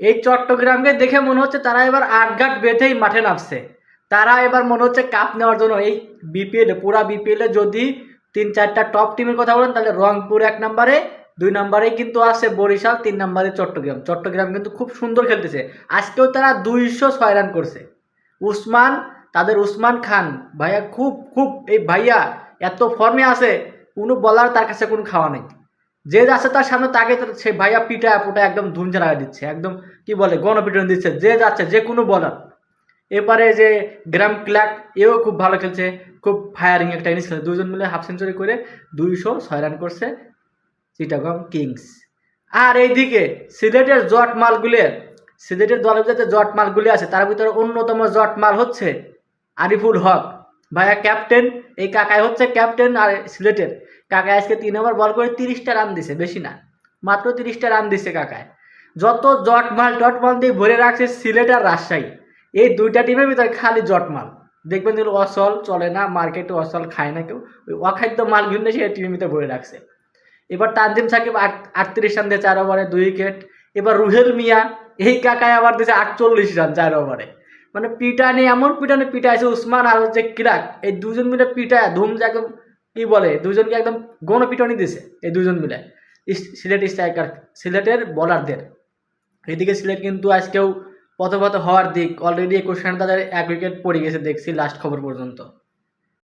এই চট্টগ্রামকে দেখে মনে হচ্ছে তারা এবার আটঘাট বেঁধেই মাঠে নামছে। তারা এবার মনে হচ্ছে কাপ নেওয়ার জন্য। এই বিপিএল পুরা বিপিএলে যদি তিন চারটা টপ টিমের কথা বলেন, তাহলে রংপুর এক নম্বরে, দুই নম্বরে কিন্তু আছে বরিশাল, তিন নম্বরে চট্টগ্রাম। চট্টগ্রাম কিন্তু খুব সুন্দর খেলতেছে। আজকেও তারা দুইশো ছয় রান করছে। উসমান, তাদের উসমান খান, ভাইয়া খুব খুব, এই ভাইয়া এত ফর্মে আছে, কোনো বলার তার কাছে কোনো খাওয়া নেই। যে যাচ্ছে তার সামনে তাকে সে ভাইয়া পিটা পুটা একদম ধুমঝা লাগা দিচ্ছে, একদম কি বলে গণপিটন দিচ্ছে, যে যাচ্ছে যে কোনো বলার। এবারে যে গ্রাম ক্লাক, এও খুব ভালো খেলছে, খুব ফায়ারিং একটা ইনিংস খেলছে। দুজন মিলে হাফ সেঞ্চুরি করে দুইশো ছয় রান করছে চিটাগং কিংস। আর এইদিকে সিলেটের জট মালগুলি সিলেটের দলের যাতে জট মালগুলি আছে, তার ভিতরে অন্যতম জট মাল হচ্ছে আরিফুল হক। ভাইয়া ক্যাপ্টেন এই কাকাই হচ্ছে ক্যাপ্টেন আর সিলেটের। কাকায় আজকে তিন ওভার বল করে তিরিশটা রান দিছে, বেশি না। মাত্র তিরিশটা রান দিছে কাকায়। যত জটমাল টটমাল দিয়ে ভরে রাখছে সিলেট আর রাজশাহী। এই দুইটা টিমের ভিতরে খালি জটমাল দেখবেন যেগুলো অসল চলে না মার্কেটে অসল খায় না কেউ। ওই অখাদ্য মাল ভিন্ন সে টিমের ভিতরে ভরে রাখছে। এবার তানজিম সাকিব আট, আটত্রিশ রান দিয়ে চার ওভারে দুই উইকেট এবার রুহেল মিয়া, এই কাকায় আবার দিয়েছে আটচল্লিশ রান চার ওভারে মানে পিটানি এমন পিটানি পিটাইছে উসমান আর হচ্ছে কিরাক। এই দুজন মিলে পিটায় ধুম একদম কি বলে দুজনকে একদম গণ পিটনি দিছে এই দুজন মিলে। সিলেট স্ট্রাইকার, সিলেটের বলারদের এদিকে সিলেট কিন্তু আজকেও পথপথ হওয়ার দিক। অলরেডি একুশ রান তাদের এক উইকেট পড়ে গেছে, দেখছি লাস্ট খবর পর্যন্ত।